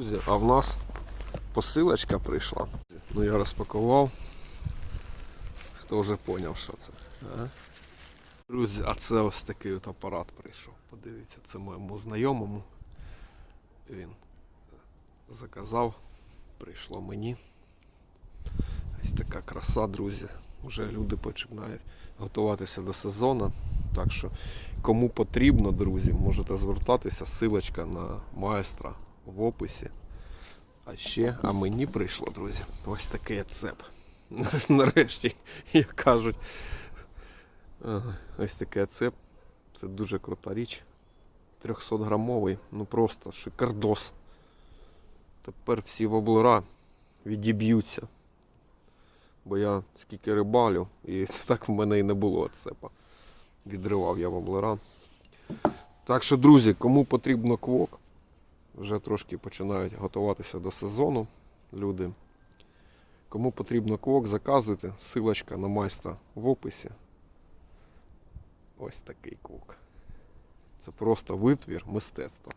Друзі, а в нас посилочка прийшла. Ну я розпакував. Хто вже зрозумів, що це. А? Друзі, а це ось такий от апарат прийшов. Подивіться, це моєму знайомому. Він заказав, прийшло мені. Ось така краса, друзі. Вже люди починають готуватися до сезону. Так що, кому потрібно, друзі, можете звертатися. Силочка на майстра в описі. А ще, а мені прийшло, друзі, ось такий цеп. Нарешті, як кажуть. Ось такий цеп. Це дуже крута річ. 300 грамовий, ну просто шикардос. Тепер всі воблера відіб'ються. Бо я скільки рибалю, і так в мене і не було цепа. Відривав я воблера. Так що, друзі, кому потрібно квок, вже трошки починають готуватися до сезону люди. Кому потрібно квок, заказуйте. Силочка на майстра в описі. Ось такий квок. Це просто витвір мистецтва.